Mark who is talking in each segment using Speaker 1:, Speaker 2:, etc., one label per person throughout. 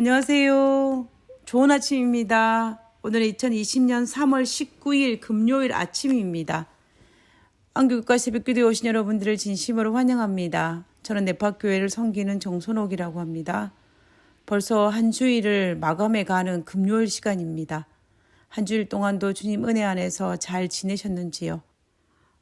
Speaker 1: 안녕하세요. 좋은 아침입니다. 오늘은 2020년 3월 19일 금요일 아침입니다. 안교육과 새벽기도에 오신 여러분들을 진심으로 환영합니다. 저는 네파교회를 섬기는 정선옥이라고 합니다. 벌써 한 주일을 마감해 가는 금요일 시간입니다. 한 주일 동안도 주님 은혜 안에서 잘 지내셨는지요?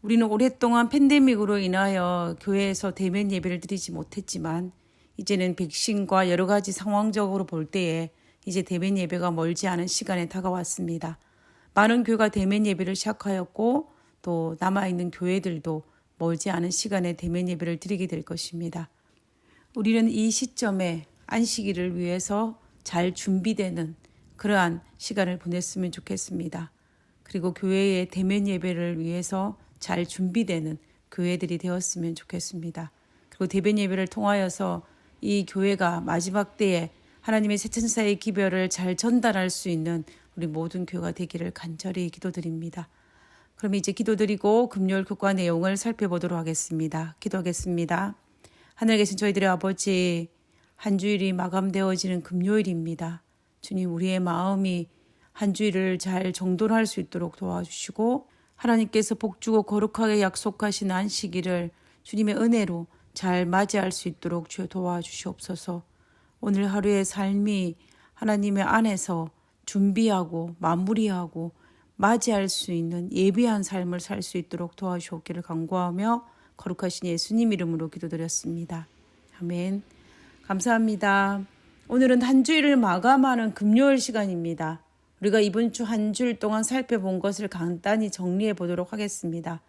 Speaker 1: 우리는 오랫동안 팬데믹으로 인하여 교회에서 대면 예배를 드리지 못했지만 이제는 백신과 여러 가지 상황적으로 볼 때에 이제 대면 예배가 멀지 않은 시간에 다가왔습니다. 많은 교회가 대면 예배를 시작하였고 또 남아있는 교회들도 멀지 않은 시간에 대면 예배를 드리게 될 것입니다. 우리는 이 시점에 안식일을 위해서 잘 준비되는 그러한 시간을 보냈으면 좋겠습니다. 그리고 교회의 대면 예배를 위해서 잘 준비되는 교회들이 되었으면 좋겠습니다. 그리고 대면 예배를 통하여서 이 교회가 마지막 때에 하나님의 새 천사의 기별을 잘 전달할 수 있는 우리 모든 교회가 되기를 간절히 기도드립니다. 그럼 이제 기도드리고 금요일 교과 내용을 살펴보도록 하겠습니다. 기도하겠습니다. 하늘에 계신 저희들의 아버지, 한 주일이 마감되어지는 금요일입니다. 주님, 우리의 마음이 한 주일을 잘 정돈할 수 있도록 도와주시고, 하나님께서 복주고 거룩하게 약속하신 안식일을 주님의 은혜로 잘 맞이할 수 있도록 주여 도와주시옵소서. 오늘 하루의 삶이 하나님의 안에서 준비하고 마무리하고 맞이할 수 있는 예비한 삶을 살 수 있도록 도와주옵기를 간구하며 거룩하신 예수님 이름으로 기도드렸습니다. 아멘. 감사합니다. 오늘은 한 주일을 마감하는 금요일 시간입니다. 우리가 이번 주 한 주일 동안 살펴본 것을 간단히 정리해 보도록 하겠습니다.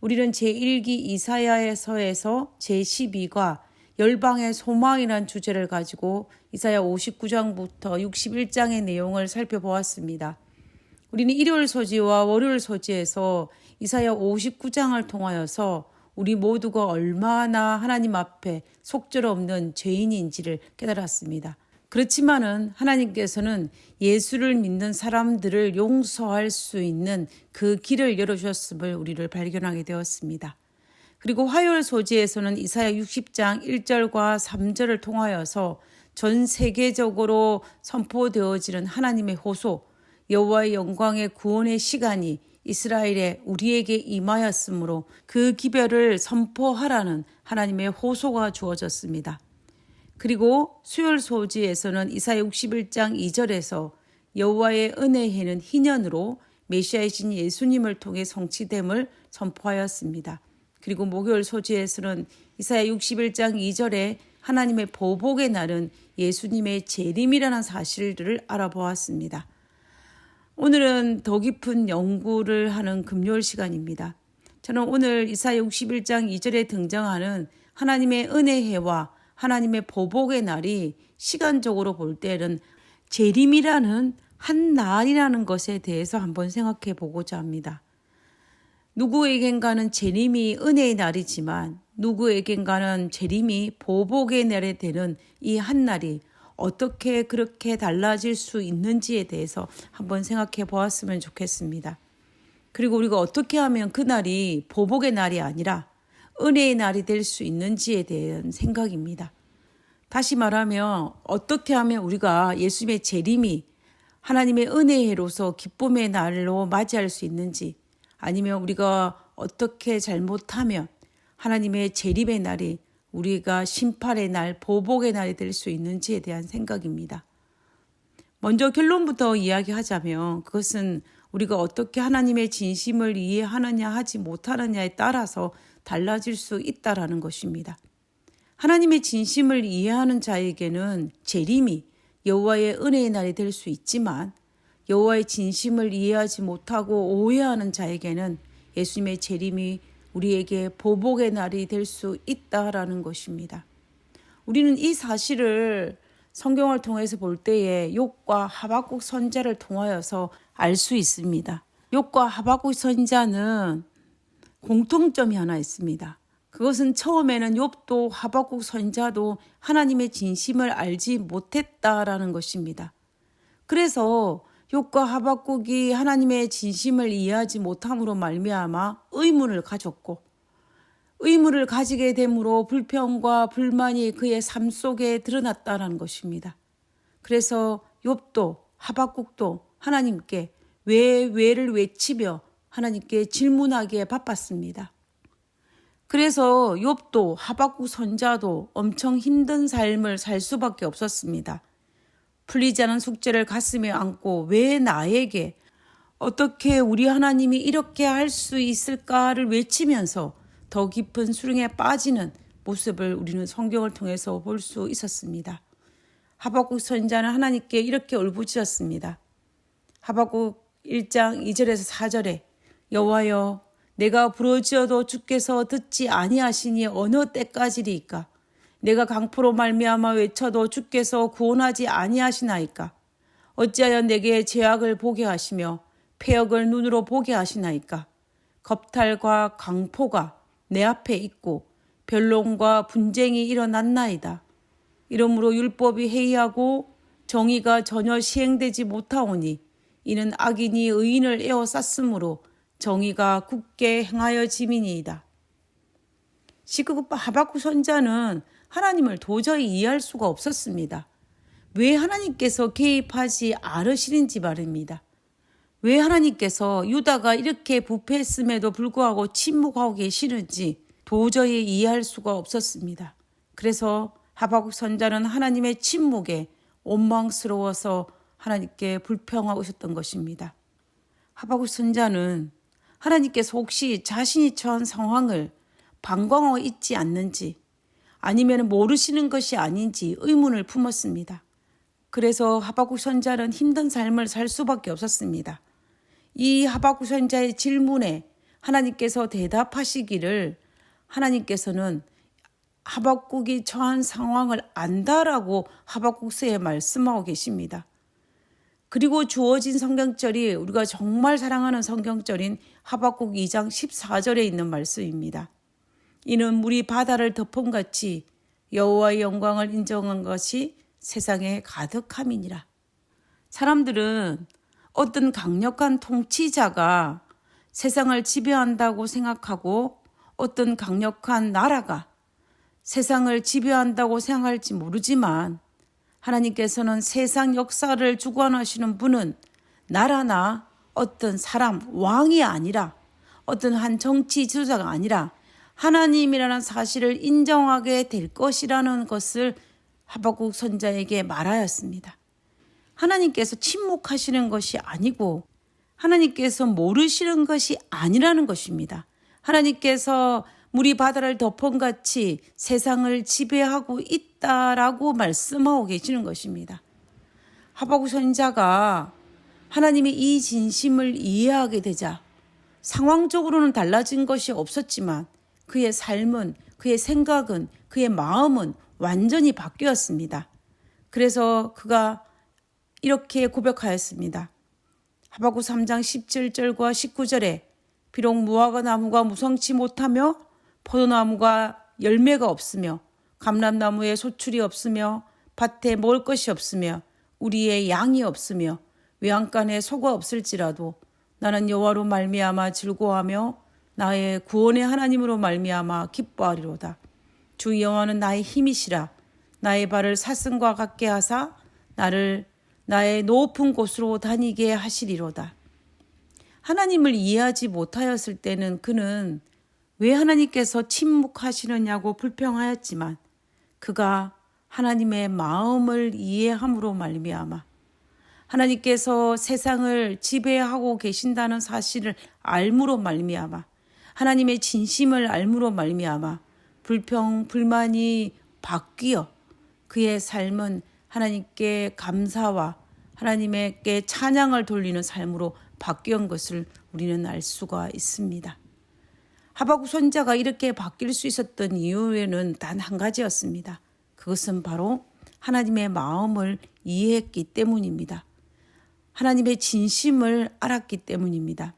Speaker 1: 우리는 제1기 이사야서에서 제12과 열방의 소망이란 주제를 가지고 이사야 59장부터 61장의 내용을 살펴보았습니다. 우리는 일요일 소지와 월요일 소지에서 이사야 59장을 통하여서 우리 모두가 얼마나 하나님 앞에 속절없는 죄인인지를 깨달았습니다. 그렇지만은 하나님께서는 예수를 믿는 사람들을 용서할 수 있는 그 길을 열어주셨음을 우리를 발견하게 되었습니다. 그리고 화요일 소지에서는 이사야 60장 1절과 3절을 통하여서 전 세계적으로 선포되어지는 하나님의 호소, 여호와의 영광의 구원의 시간이 이스라엘에 우리에게 임하였으므로 그 기별을 선포하라는 하나님의 호소가 주어졌습니다. 그리고 수요일 소지에서는 이사야 61장 2절에서 여호와의 은혜에는 희년으로 메시아이신 예수님을 통해 성취됨을 선포하였습니다. 그리고 목요일 소지에서는 이사야 61장 2절에 하나님의 보복의 날은 예수님의 재림이라는 사실들을 알아보았습니다. 오늘은 더 깊은 연구를 하는 금요일 시간입니다. 저는 오늘 이사야 61장 2절에 등장하는 하나님의 은혜해와 하나님의 보복의 날이 시간적으로 볼 때는 재림이라는 한 날이라는 것에 대해서 한번 생각해 보고자 합니다. 누구에겐가는 재림이 은혜의 날이지만 누구에겐가는 재림이 보복의 날에 되는 이 한 날이 어떻게 그렇게 달라질 수 있는지에 대해서 한번 생각해 보았으면 좋겠습니다. 그리고 우리가 어떻게 하면 그 날이 보복의 날이 아니라 은혜의 날이 될 수 있는지에 대한 생각입니다. 다시 말하면 어떻게 하면 우리가 예수님의 재림이 하나님의 은혜로서 기쁨의 날로 맞이할 수 있는지 아니면 우리가 어떻게 잘못하면 하나님의 재림의 날이 우리가 심판의 날, 보복의 날이 될 수 있는지에 대한 생각입니다. 먼저 결론부터 이야기하자면 그것은 우리가 어떻게 하나님의 진심을 이해하느냐 하지 못하느냐에 따라서 달라질 수 있다라는 것입니다. 하나님의 진심을 이해하는 자에게는 재림이 여호와의 은혜의 날이 될 수 있지만 여호와의 진심을 이해하지 못하고 오해하는 자에게는 예수님의 재림이 우리에게 보복의 날이 될 수 있다라는 것입니다. 우리는 이 사실을 성경을 통해서 볼 때에 욕과 하박국 선자를 통하여서 알 수 있습니다. 욕과 하박국 선자는 공통점이 하나 있습니다. 그것은 처음에는 욥도 하박국 선자도 하나님의 진심을 알지 못했다라는 것입니다. 그래서 욥과 하박국이 하나님의 진심을 이해하지 못함으로 말미암아 의문을 가졌고 의문을 가지게 되므로 불평과 불만이 그의 삶 속에 드러났다는 것입니다. 그래서 욥도 하박국도 하나님께 왜 왜를 외치며 하나님께 질문하기에 바빴습니다. 그래서 욥도 하박국 선자도 엄청 힘든 삶을 살 수밖에 없었습니다. 풀리지 않은 숙제를 가슴에 안고 왜 나에게 어떻게 우리 하나님이 이렇게 할 수 있을까를 외치면서 더 깊은 수렁에 빠지는 모습을 우리는 성경을 통해서 볼 수 있었습니다. 하박국 선자는 하나님께 이렇게 울부짖었습니다. 하박국 1장 2절에서 4절에 여호와여 내가 부르짖어도 주께서 듣지 아니하시니 어느 때까지리이까? 내가 강포로 말미암아 외쳐도 주께서 구원하지 아니하시나이까? 어찌하여 내게 죄악을 보게 하시며 폐역을 눈으로 보게 하시나이까? 겁탈과 강포가 내 앞에 있고 변론과 분쟁이 일어났나이다. 이러므로 율법이 해이하고 정의가 전혀 시행되지 못하오니 이는 악인이 의인을 에워쌌으므로 정의가 굳게 행하여 지민이이다. 시급 하박국 선자는 하나님을 도저히 이해할 수가 없었습니다. 왜 하나님께서 개입하지 않으시는지 말입니다. 왜 하나님께서 유다가 이렇게 부패했음에도 불구하고 침묵하고 계시는지 도저히 이해할 수가 없었습니다. 그래서 하박국 선자는 하나님의 침묵에 원망스러워서 하나님께 불평하고 있었던 것입니다. 하박국 선자는 하나님께서 혹시 자신이 처한 상황을 방광하고 있지 않는지 아니면 모르시는 것이 아닌지 의문을 품었습니다. 그래서 하박국 선자는 힘든 삶을 살 수밖에 없었습니다. 이 하박국 선자의 질문에 하나님께서 대답하시기를 하나님께서는 하박국이 처한 상황을 안다라고 하박국서에 말씀하고 계십니다. 그리고 주어진 성경절이 우리가 정말 사랑하는 성경절인 하박국 2장 14절에 있는 말씀입니다. 이는 물이 바다를 덮은 같이 여호와의 영광을 인정한 것이 세상에 가득함이니라. 사람들은 어떤 강력한 통치자가 세상을 지배한다고 생각하고 어떤 강력한 나라가 세상을 지배한다고 생각할지 모르지만 하나님께서는 세상 역사를 주관하시는 분은 나라나 어떤 사람, 왕이 아니라 어떤 한 정치 지도자가 아니라 하나님이라는 사실을 인정하게 될 것이라는 것을 하박국 선자에게 말하였습니다. 하나님께서 침묵하시는 것이 아니고 하나님께서 모르시는 것이 아니라는 것입니다. 하나님께서 물이 바다를 덮은 같이 세상을 지배하고 있다라고 말씀하고 계시는 것입니다. 하박국 선자가 하나님의 이 진심을 이해하게 되자 상황적으로는 달라진 것이 없었지만 그의 삶은 그의 생각은 그의 마음은 완전히 바뀌었습니다. 그래서 그가 이렇게 고백하였습니다. 하박국 3장 17절과 19절에 비록 무화과 나무가 무성치 못하며 포도나무가 열매가 없으며 감람나무에 소출이 없으며 밭에 먹을 것이 없으며 우리의 양이 없으며 외양간에 소가 없을지라도 나는 여호와로 말미암아 즐거워하며 나의 구원의 하나님으로 말미암아 기뻐하리로다. 주 여호와는 나의 힘이시라 나의 발을 사슴과 같게 하사 나를 나의 높은 곳으로 다니게 하시리로다. 하나님을 이해하지 못하였을 때는 그는 왜 하나님께서 침묵하시느냐고 불평하였지만 그가 하나님의 마음을 이해함으로 말미암아 하나님께서 세상을 지배하고 계신다는 사실을 알므로 말미암아 하나님의 진심을 알므로 말미암아 불평 불만이 바뀌어 그의 삶은 하나님께 감사와 하나님께 찬양을 돌리는 삶으로 바뀐 것을 우리는 알 수가 있습니다. 하박국 선자가 이렇게 바뀔 수 있었던 이유에는 단 한 가지였습니다. 그것은 바로 하나님의 마음을 이해했기 때문입니다. 하나님의 진심을 알았기 때문입니다.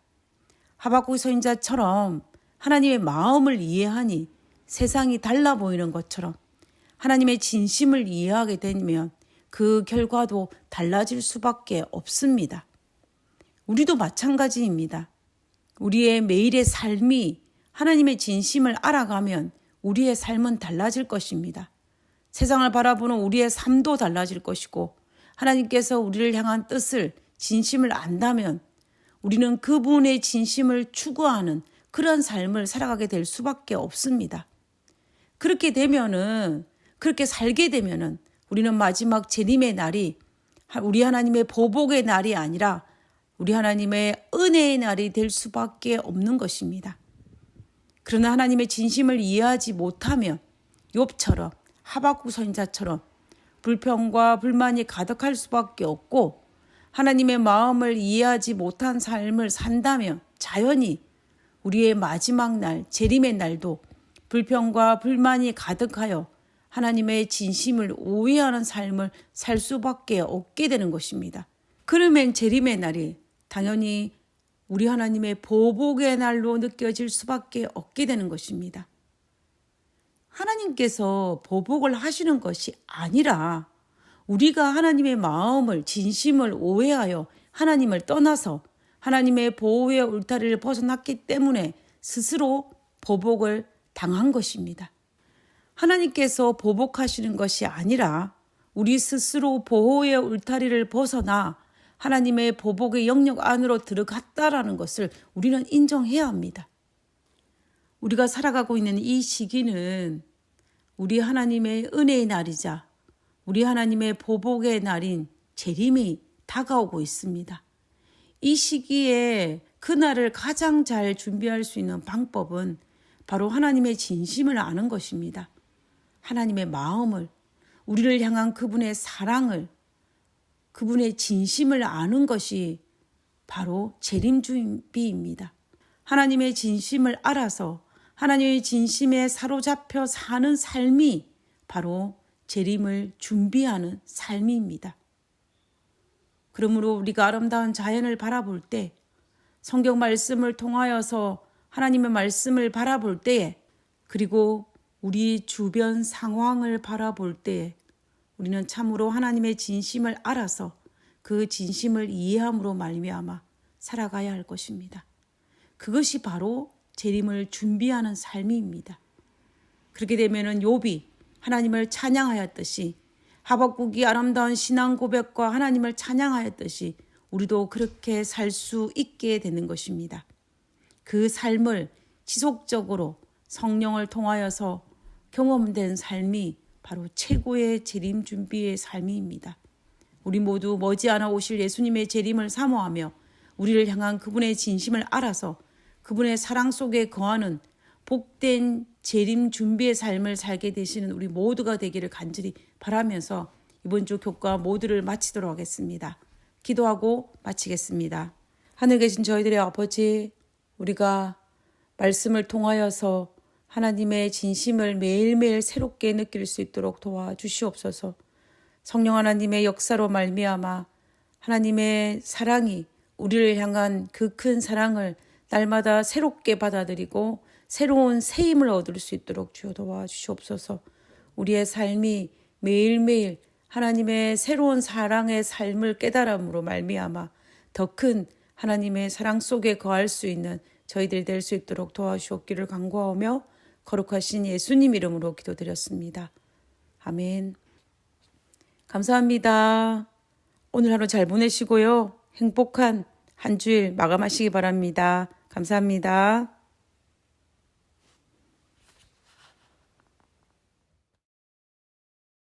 Speaker 1: 하박국 선자처럼 하나님의 마음을 이해하니 세상이 달라 보이는 것처럼 하나님의 진심을 이해하게 되면 그 결과도 달라질 수밖에 없습니다. 우리도 마찬가지입니다. 우리의 매일의 삶이 하나님의 진심을 알아가면 우리의 삶은 달라질 것입니다. 세상을 바라보는 우리의 삶도 달라질 것이고 하나님께서 우리를 향한 뜻을 진심을 안다면 우리는 그분의 진심을 추구하는 그런 삶을 살아가게 될 수밖에 없습니다. 그렇게 되면은 그렇게 살게 되면은 우리는 마지막 재림의 날이 우리 하나님의 보복의 날이 아니라 우리 하나님의 은혜의 날이 될 수밖에 없는 것입니다. 그러나 하나님의 진심을 이해하지 못하면 욥처럼 하박국 선자처럼 불평과 불만이 가득할 수밖에 없고 하나님의 마음을 이해하지 못한 삶을 산다면 자연히 우리의 마지막 날 재림의 날도 불평과 불만이 가득하여 하나님의 진심을 오해하는 삶을 살 수밖에 없게 되는 것입니다. 그러면 재림의 날이 당연히 우리 하나님의 보복의 날로 느껴질 수밖에 없게 되는 것입니다. 하나님께서 보복을 하시는 것이 아니라 우리가 하나님의 마음을 진심을 오해하여 하나님을 떠나서 하나님의 보호의 울타리를 벗어났기 때문에 스스로 보복을 당한 것입니다. 하나님께서 보복하시는 것이 아니라 우리 스스로 보호의 울타리를 벗어나 하나님의 보복의 영역 안으로 들어갔다라는 것을 우리는 인정해야 합니다. 우리가 살아가고 있는 이 시기는 우리 하나님의 은혜의 날이자 우리 하나님의 보복의 날인 재림이 다가오고 있습니다. 이 시기에 그날을 가장 잘 준비할 수 있는 방법은 바로 하나님의 진심을 아는 것입니다. 하나님의 마음을, 우리를 향한 그분의 사랑을, 그분의 진심을 아는 것이 바로 재림 준비입니다. 하나님의 진심을 알아서 하나님의 진심에 사로잡혀 사는 삶이 바로 재림을 준비하는 삶입니다. 그러므로 우리가 아름다운 자연을 바라볼 때 성경 말씀을 통하여서 하나님의 말씀을 바라볼 때에 그리고 우리 주변 상황을 바라볼 때에 우리는 참으로 하나님의 진심을 알아서 그 진심을 이해함으로 말미암아 살아가야 할 것입니다. 그것이 바로 재림을 준비하는 삶입니다. 그렇게 되면은 욥이 하나님을 찬양하였듯이 하박국이 아름다운 신앙 고백과 하나님을 찬양하였듯이 우리도 그렇게 살 수 있게 되는 것입니다. 그 삶을 지속적으로 성령을 통하여서 경험된 삶이 바로 최고의 재림 준비의 삶입니다. 우리 모두 머지않아 오실 예수님의 재림을 사모하며 우리를 향한 그분의 진심을 알아서 그분의 사랑 속에 거하는 복된 재림 준비의 삶을 살게 되시는 우리 모두가 되기를 간절히 바라면서 이번 주 교과 모두를 마치도록 하겠습니다. 기도하고 마치겠습니다. 하늘 계신 저희들의 아버지, 우리가 말씀을 통하여서 하나님의 진심을 매일매일 새롭게 느낄 수 있도록 도와주시옵소서. 성령 하나님의 역사로 말미암아 하나님의 사랑이 우리를 향한 그 큰 사랑을 날마다 새롭게 받아들이고 새로운 새 힘을 얻을 수 있도록 주여 도와주시옵소서. 우리의 삶이 매일매일 하나님의 새로운 사랑의 삶을 깨달음으로 말미암아 더 큰 하나님의 사랑 속에 거할 수 있는 저희들 될수 있도록 도와주옵기를 간구하며 거룩하신 예수님 이름으로 기도드렸습니다. 아멘. 감사합니다. 오늘 하루 잘 보내시고요. 행복한 한 주일 마감하시기 바랍니다. 감사합니다.